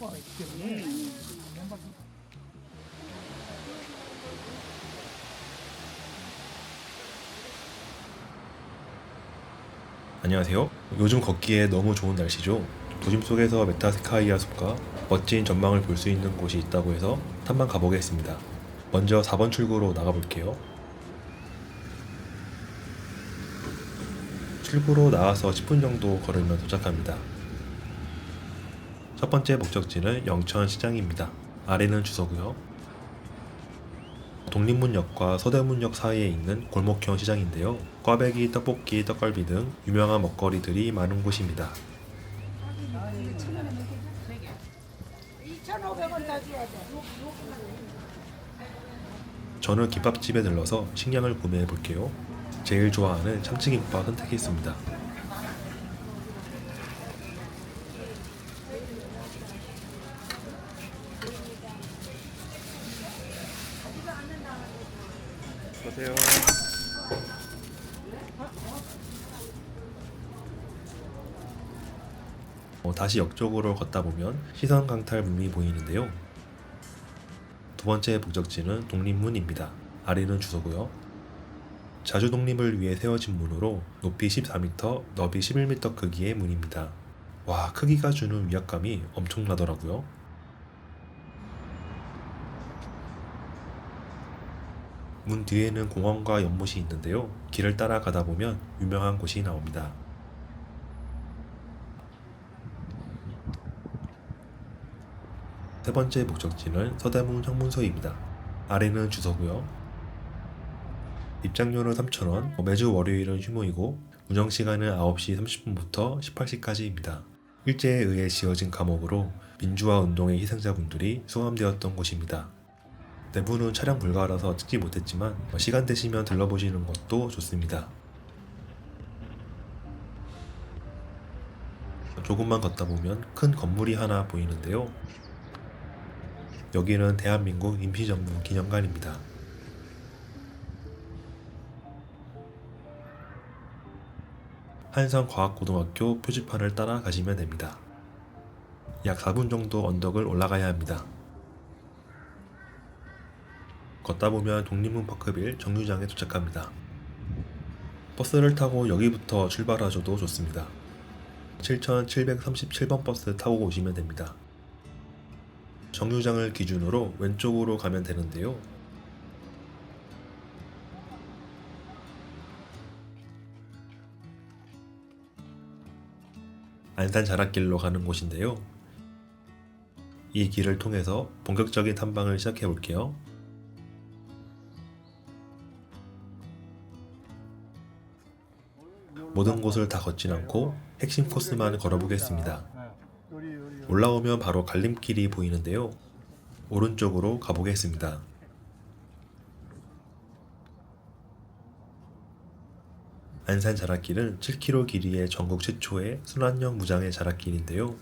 효과가 있기 때문에 한번 안녕하세요. 요즘 걷기에 너무 좋은 날씨죠. 도심 속에서 메타스카이아 숲과 멋진 전망을 볼 수 있는 곳이 있다고 해서 탐방 가보겠습니다. 먼저 4번 출구로 나가볼게요. 출구로 나와서 10분 정도 걸으면 도착합니다. 첫 번째 목적지는 영천시장입니다. 아래는 주소고요. 독립문역과 서대문역 사이에 있는 골목형 시장인데요. 꽈배기, 떡볶이, 떡갈비 등 유명한 먹거리들이 많은 곳입니다. 2,500원 다 줘야 돼. 저는 김밥집에 들러서 식량을 구매해 볼게요. 제일 좋아하는 참치김밥 선택했습니다. 보세요. 어, 다시 역 쪽으로 걷다 보면 시선 강탈 문이 보이는데요. 두 번째 목적지는 독립문입니다. 아래는 주소고요. 자주 독립을 위해 세워진 문으로 높이 14m, 너비 11m 크기의 문입니다. 와, 크기가 주는 위압감이 엄청나더라고요. 문 뒤에는 공원과 연못이 있는데요. 길을 따라가다 보면 유명한 곳이 나옵니다. 세 번째 목적지는 서대문 형문소입니다. 아래는 주소고요. 입장료는 3,000원, 매주 월요일은 휴무이고 운영 시간은 9시 30분부터 18시까지입니다. 일제에 의해 지어진 감옥으로 민주화 운동의 희생자분들이 수감되었던 곳입니다. 내부는 촬영 불가라서 찍지 못했지만 시간 되시면 들러보시는 것도 좋습니다. 조금만 걷다 보면 큰 건물이 하나 보이는데요. 여기는 대한민국 임시정부 기념관입니다. 한성과학고등학교 표지판을 따라 가시면 됩니다. 약 4분 정도 언덕을 올라가야 합니다. 걷다 보면 독립문 파크빌 정류장에 도착합니다. 버스를 타고 여기부터 출발하셔도 좋습니다. 7737번 버스 타고 오시면 됩니다. 정류장을 기준으로 왼쪽으로 가면 되는데요. 안산 자락길로 가는 곳인데요. 이 길을 통해서 본격적인 탐방을 시작해 볼게요. 모든 곳을 다 걷진 않고 핵심 코스만 걸어보겠습니다. 올라오면 바로 갈림길이 보이는데요. 오른쪽으로 가보겠습니다. 안산 자락길은 7km 길이의 전국 최초의 순환형 무장의 자락길인데요.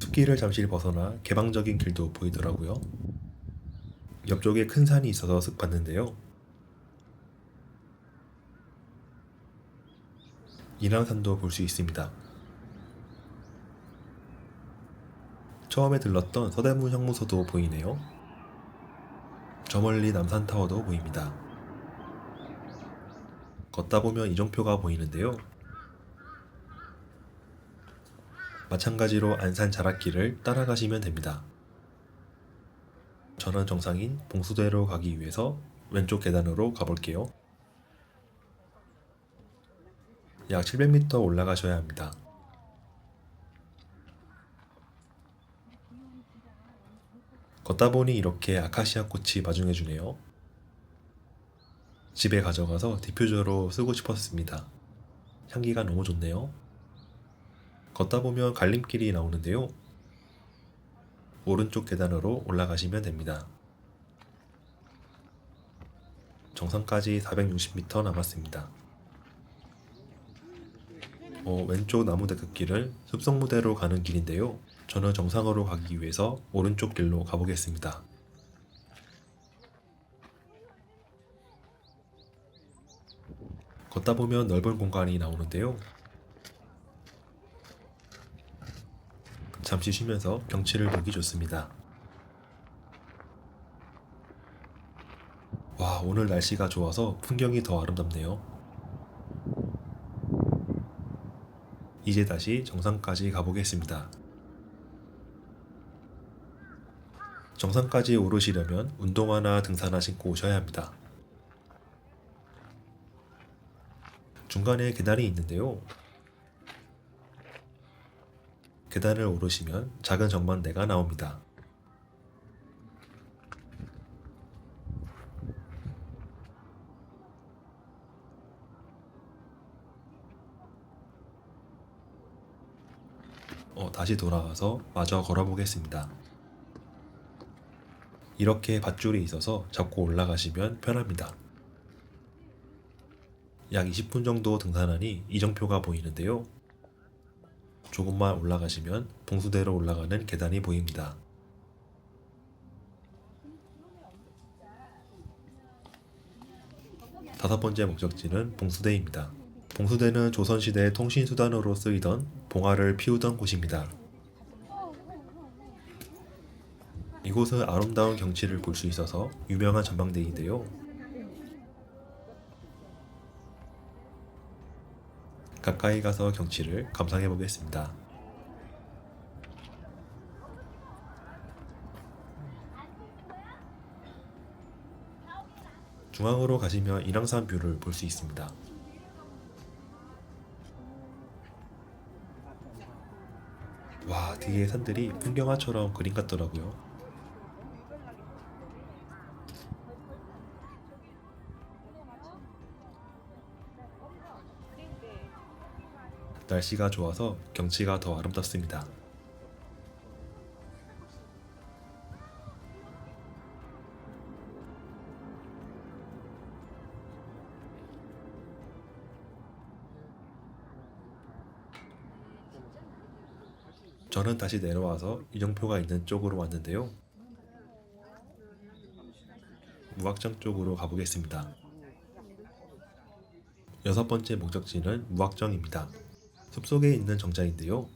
숲길을 잠시 벗어나 개방적인 길도 보이더라고요. 옆쪽에 큰 산이 있어서 쓱 봤는데요. 인왕산도 볼 수 있습니다. 처음에 들렀던 서대문 형무소도 보이네요. 저 멀리 남산타워도 보입니다. 걷다 보면 이정표가 보이는데요. 마찬가지로 안산 자락길을 따라가시면 됩니다. 저는 정상인 봉수대로 가기 위해서 왼쪽 계단으로 가볼게요. 약 700m 올라가셔야 합니다. 걷다 보니 이렇게 아카시아 꽃이 마중해 주네요. 집에 가져가서 디퓨저로 쓰고 싶었습니다. 향기가 너무 좋네요. 걷다 보면 갈림길이 나오는데요. 오른쪽 계단으로 올라가시면 됩니다. 정상까지 460m 남았습니다. 어, 왼쪽 나무대극길을 숲성무대로 가는 길인데요. 저는 정상으로 가기 위해서 오른쪽 길로 가보겠습니다. 걷다 보면 넓은 공간이 나오는데요. 잠시 쉬면서 경치를 보기 좋습니다. 와, 오늘 날씨가 좋아서 풍경이 더 아름답네요. 이제 다시 정상까지 가보겠습니다. 정상까지 오르시려면 운동화나 등산화 신고 오셔야 합니다. 중간에 계단이 있는데요. 계단을 오르시면 작은 정만대가 나옵니다. 어, 다시 돌아와서 마저 걸어보겠습니다. 이렇게 밧줄이 있어서 잡고 올라가시면 편합니다. 약 20분 정도 등산하니 이정표가 보이는데요. 조금만 올라가시면 봉수대로 올라가는 계단이 보입니다. 다섯 번째 목적지는 봉수대입니다. 봉수대는 조선시대 통신수단으로 쓰이던 봉화를 피우던 곳입니다. 이곳은 아름다운 경치를 볼 수 있어서 유명한 전망대인데요. 가까이 가서 경치를 감상해 보겠습니다. 중앙으로 가시면 인왕산 뷰를 볼 수 있습니다. 와, 뒤에 산들이 풍경화처럼 그림 같더라고요. 날씨가 좋아서 경치가 더 아름답습니다. 저는 다시 내려와서 이정표가 있는 쪽으로 왔는데요. 무악정 쪽으로 가보겠습니다. 여섯 번째 목적지는 무악정입니다. 숲속에 있는 정자인데요.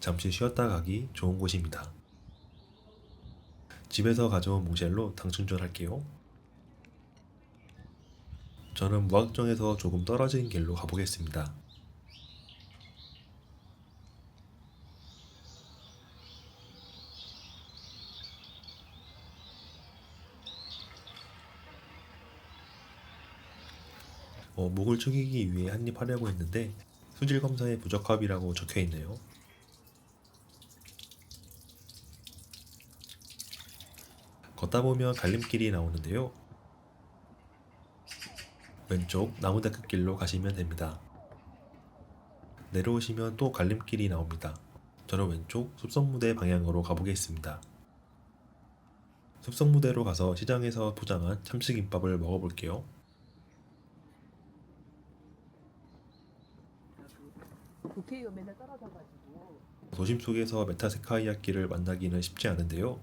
잠시 쉬었다 가기 좋은 곳입니다. 집에서 가져온 모젤로 당 충전할게요. 저는 무악정에서 조금 떨어진 길로 가보겠습니다. 어, 목을 축이기 위해 한입 하려고 했는데 수질 검사에 부적합이라고 적혀 있네요. 걷다 보면 갈림길이 나오는데요. 왼쪽 나무데크길로 가시면 됩니다. 내려오시면 또 갈림길이 나옵니다. 저는 왼쪽 숲속무대 방향으로 가보겠습니다. 숲속무대로 가서 시장에서 포장한 참치김밥을 먹어볼게요. 국회의원 맨날 떨어져가지고 도심 속에서 메타세카이아길을 만나기는 쉽지 않은데요.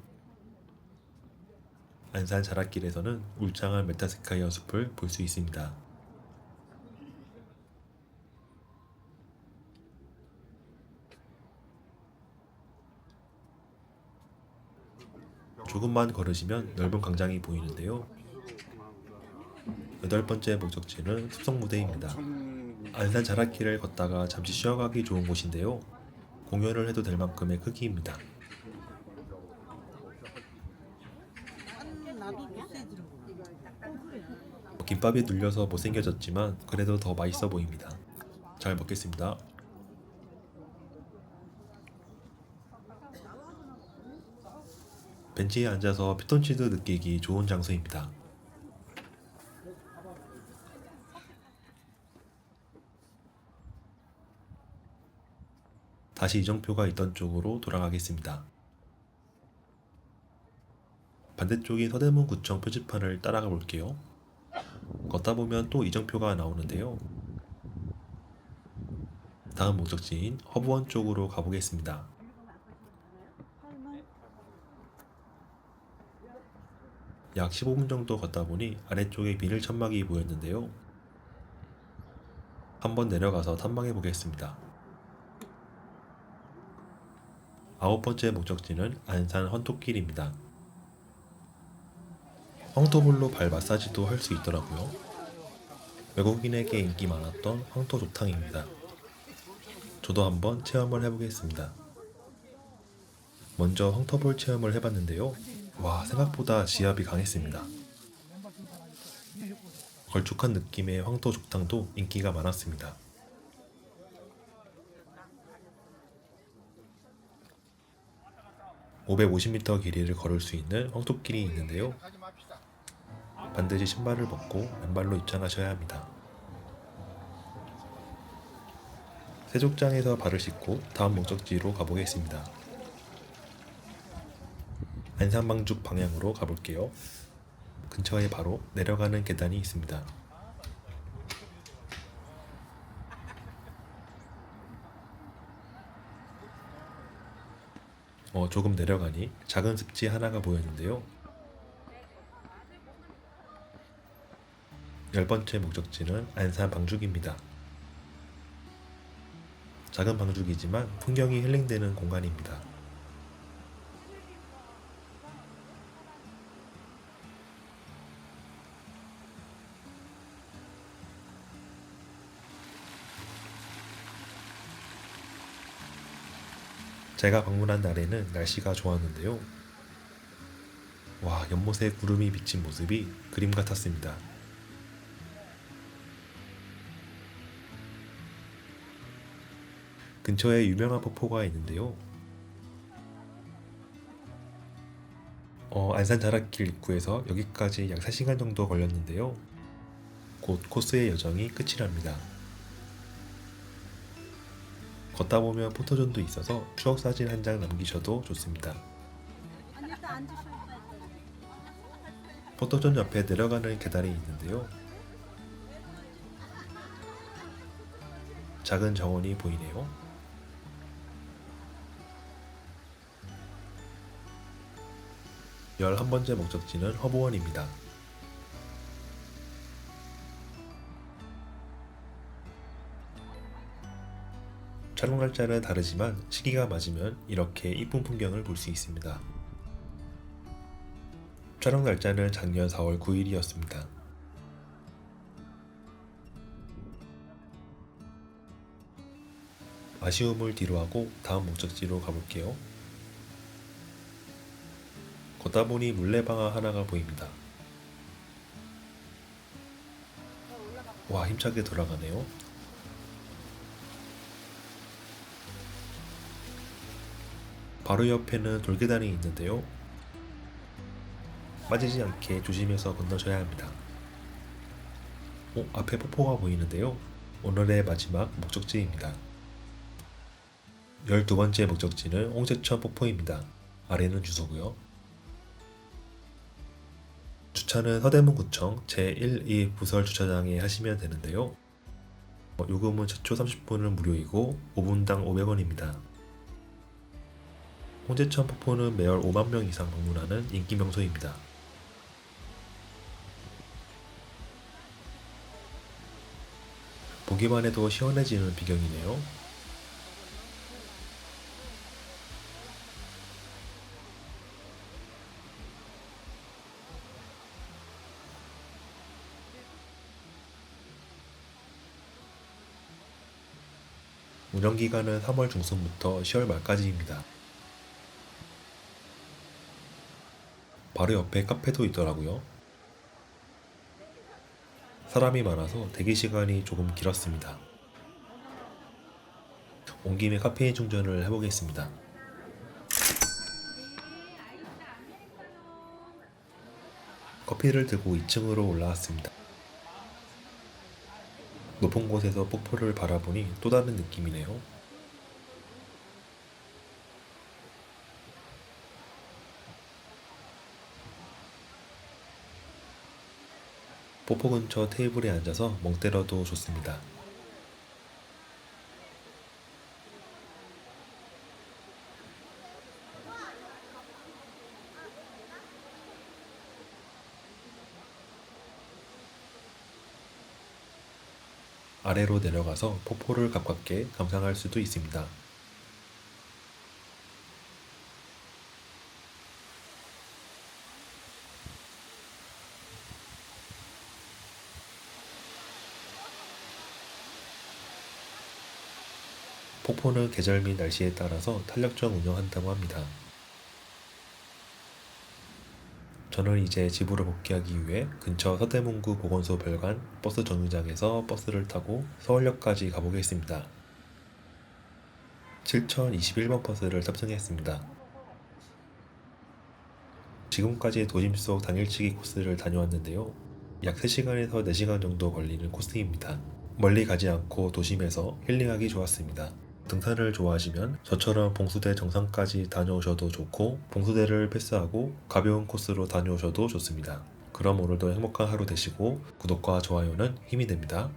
안산 자락길에서는 울창한 메타세카이아 숲을 볼 수 있습니다. 조금만 걸으시면 넓은 광장이 보이는데요. 여덟 번째 목적지는 숲속무대입니다. 자락길을 걷다가 잠시 쉬어가기 좋은 곳인데요. 공연을 해도 될 만큼의 크기입니다. 김밥이 눌려서 못생겨졌지만 그래도 더 맛있어 보입니다. 잘 먹겠습니다. 벤치에 앉아서 피톤치드 느끼기 좋은 장소입니다. 다시 이정표가 있던 쪽으로 돌아가겠습니다. 반대쪽인 서대문 구청 표지판을 따라가 볼게요. 걷다 보면 또 이정표가 나오는데요. 다음 목적지인 허브원 쪽으로 가보겠습니다. 약 15분 정도 걷다 보니 아래쪽에 비닐 천막이 보였는데요. 한번 내려가서 탐방해 보겠습니다. 아홉 번째 목적지는 안산 헌토길입니다. 황토불로 발 마사지도 할 수 있더라고요. 외국인에게 인기 많았던 황토 조탕입니다. 저도 한번 체험을 해보겠습니다. 먼저 황토볼 체험을 해봤는데요. 와, 생각보다 지압이 강했습니다. 걸쭉한 느낌의 황토 족탕도 인기가 많았습니다. (550m) 길이를 걸을 수 있는 황토길이 있는데요. 반드시 신발을 벗고 맨발로 입장하셔야 합니다. 세족장에서 발을 씻고 다음 목적지로 가보겠습니다. 안산방죽 방향으로 가볼게요. 근처에 바로 내려가는 계단이 있습니다. 어, 조금 내려가니 작은 습지 하나가 보였는데요. 열 번째 목적지는 안산 방죽입니다. 작은 방죽이지만 풍경이 힐링되는 공간입니다. 제가 방문한 날에는 날씨가 좋았는데요. 와, 연못에 구름이 비친 모습이 그림 같았습니다. 근처에 유명한 폭포가 있는데요. 어, 안산 자락길 입구에서 여기까지 약 3시간 정도 걸렸는데요. 곧 코스의 여정이 끝이랍니다. 걷다 보면 포토존도 있어서 추억 사진 한 장 남기셔도 좋습니다. 포토존 옆에 내려가는 계단이 있는데요. 작은 정원이 보이네요. 열한 번째 목적지는 허브원입니다. 촬영 날짜는 다르지만 시기가 맞으면 이렇게 이쁜 풍경을 볼 수 있습니다. 촬영 날짜는 작년 4월 9일이었습니다. 아쉬움을 뒤로하고 다음 목적지로 가볼게요. 걷다 보니 물레방아 하나가 보입니다. 와 힘차게 돌아가네요. 바로 옆에는 돌계단이 있는데요. 빠지지 않게 조심해서 건너셔야 합니다. 오, 앞에 폭포가 보이는데요. 오늘의 마지막 목적지입니다. 12번째 목적지는 홍제천 폭포입니다. 아래는 주소고요. 주차는 서대문구청 제1, 2부설 주차장에 하시면 되는데요. 어, 요금은 최초 30분은 무료이고 5분당 500원입니다. 홍제천 폭포는 매월 5만 명 이상 방문하는 인기 명소입니다. 보기만 해도 시원해지는 비경이네요. 운영 기간은 3월 중순부터 10월 말까지입니다. 바로 옆에 카페도 있더라고요. 사람이 많아서 대기 시간이 조금 길었습니다. 온 김에 카페인 충전을 해보겠습니다. 커피를 들고 2층으로 올라왔습니다. 높은 곳에서 폭포를 바라보니 또 다른 느낌이네요. 포포 근처 테이블에 앉아서 멍 때려도 좋습니다. 아래로 내려가서 폭포를 가깝게 감상할 수도 있습니다. 폭포는 계절 및 날씨에 따라서 탄력적 운영한다고 합니다. 저는 이제 집으로 복귀하기 위해 근처 서대문구 보건소 별관 버스 정류장에서 버스를 타고 서울역까지 가보겠습니다. 7021번 버스를 탑승했습니다. 지금까지 도심 속 당일치기 코스를 다녀왔는데요. 약 3시간에서 4시간 정도 걸리는 코스입니다. 멀리 가지 않고 도심에서 힐링하기 좋았습니다. 등산을 좋아하시면 저처럼 봉수대 정상까지 다녀오셔도 좋고 봉수대를 패스하고 가벼운 코스로 다녀오셔도 좋습니다. 그럼 오늘도 행복한 하루 되시고 구독과 좋아요는 힘이 됩니다.